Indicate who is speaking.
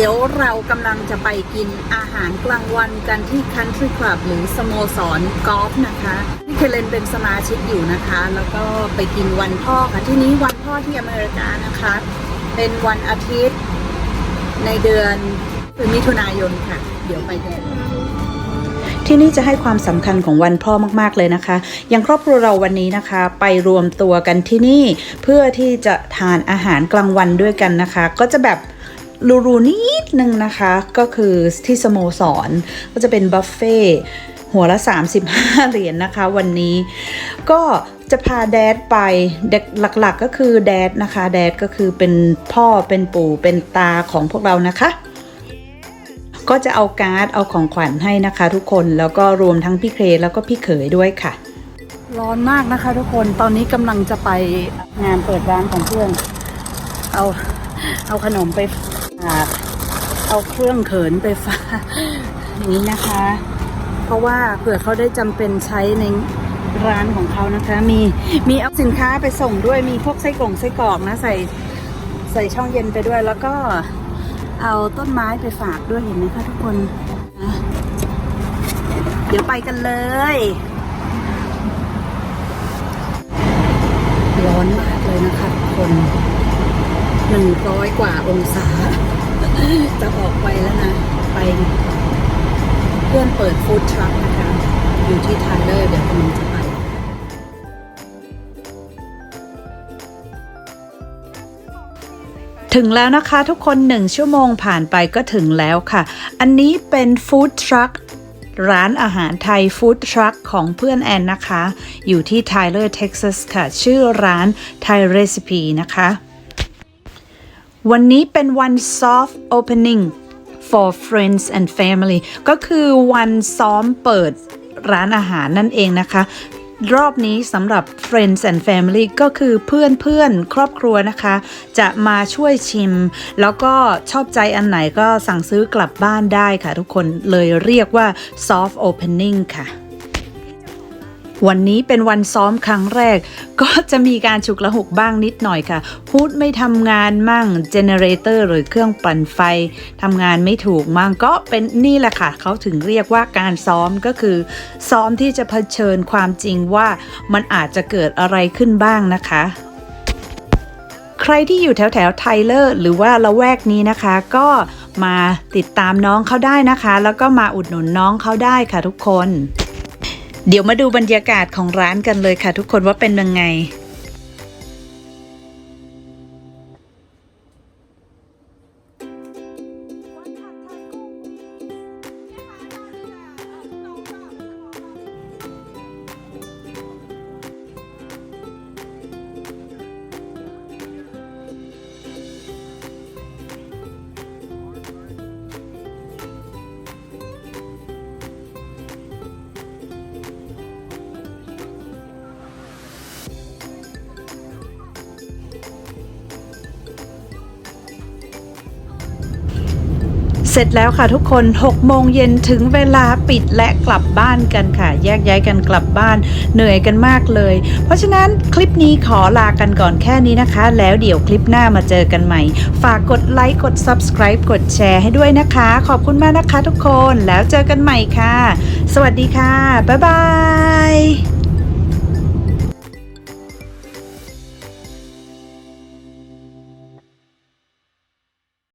Speaker 1: เดี๋ยวเรากำลังจะไปกินอาหารกลางวันกันที่ Country Club หรือสโมสรกอล์ฟนะคะพี่เคเลนเป็นสมาชิกอยู่นะคะ แล้วก็ไปกินวันพ่อค่ะที่นี้วันพ่อที่อเมริกานะคะ เป็นวันอาทิตย์ในเดือนมิถุนายนค่ะ เดี๋ยวไปกันที่นี่จะให้ความสำคัญของวันพ่อมาก ๆ เลยนะคะ อย่างครอบครัวเราวันนี้นะคะ ไปรวมตัวกันที่นี่เพื่อที่จะทานอาหารกลางวันด้วยกันนะคะ ก็จะแบบ รูๆนิดนึงนะคะ ก็คือที่สโมสร ก็จะเป็นบุฟเฟ่หัวละ 35 เหรียญนะคะ วันนี้ก็จะพาแดดไปเด็กหลักๆก็คือแดดนะคะ แดดก็คือเป็นพ่อเป็นปู่เป็นตาของพวกเรานะคะ ก็จะเอาการ์ดเอาของขวัญให้นะคะ ทุกคนแล้วก็รวมทั้งพี่เคแล้วก็พี่เขยด้วยค่ะ ร้อนมากนะคะ ทุกคนตอนนี้กำลังจะไปงานเปิดร้านของเพื่อน เอาเอาขนมไป เอาเครื่องเขินไปฝากอย่างนี้นะคะ เพราะว่าเผื่อเขาได้จำเป็นใช้ในร้านของเขานะคะ มีมีเอาสินค้าไปส่งด้วยมีพวกไส้กรองไส้กรอกนะใส่ใส่ช่องเย็นไปด้วยแล้วก็เอาต้นไม้ไปฝากด้วยเห็นไหมคะทุกคนเดี๋ยวไปกันเลยร้อนมากเลยนะคะทุกคน หนึ่งร้อยกว่าองศา จะออกไปแล้วนะ ไปเพื่อนเปิดฟู้ดทรัคนะคะ อยู่ที่ไทเลอร์เดี๋ยวกำลังจะไปถึงแล้วนะคะทุกคนหนึ่งชั่วโมงผ่านไปก็ถึงแล้วค่ะ อันนี้เป็นฟู้ดทรัคร้านอาหารไทยฟู้ดทรัคของเพื่อนแอนนะคะ อยู่ที่ไทเลอร์เท็กซัสค่ะ ชื่อร้านไทยเรซิปีนะคะ วันนี้เป็นวัน soft opening for friends and family ก็คือวันซ้อมเปิดร้านอาหารนั่นเองนะคะ รอบนี้สำหรับ friends and family ก็คือเพื่อนเพื่อนครอบครัวนะคะ จะมาช่วยชิม แล้วก็ชอบใจอันไหนก็สั่งซื้อกลับบ้านได้ค่ะทุกคนเลยเรียกว่า soft opening ค่ะ วันนี้เป็นวันซ้อมครั้งแรก ก็จะมีการฉุกละหุกบ้างนิดหน่อยค่ะ พูดไม่ทำงานมั่งเจเนเรเตอร์หรือเครื่องปั่นไฟทำงานไม่ถูกมั่งก็เป็นนี่แหละค่ะ เขาถึงเรียกว่าการซ้อมก็คือ ซ้อมที่จะเผชิญความจริงว่ามันอาจจะเกิดอะไรขึ้นบ้างนะคะใครที่อยู่แถวแถวไทเลอร์หรือว่าละแวกนี้นะคะ ก็มาติดตามน้องเขาได้นะคะ แล้วก็มาอุดหนุนน้องเขาได้ค่ะทุกคน เดี๋ยวมาดูบรรยากาศของร้านกันเลยค่ะทุกคนว่าเป็นยังไง ร็จแล้วค่ะทุกคน 6 โมงเย็นถึงเวลาปิดและกลับบ้านกันค่ะ แยกย้ายกันกลับบ้านเหนื่อยกันมากเลย เพราะฉะนั้นคลิปนี้ขอลากันก่อนแค่นี้นะคะ แล้วเดี๋ยวคลิปหน้ามาเจอกันใหม่ ฝากกดไลค์กด subscribe กดแชร์ให้ด้วยนะคะ ขอบคุณมากนะคะทุกคนแล้วเจอกันใหม่ค่ะ สวัสดีค่ะ บ๊ายบาย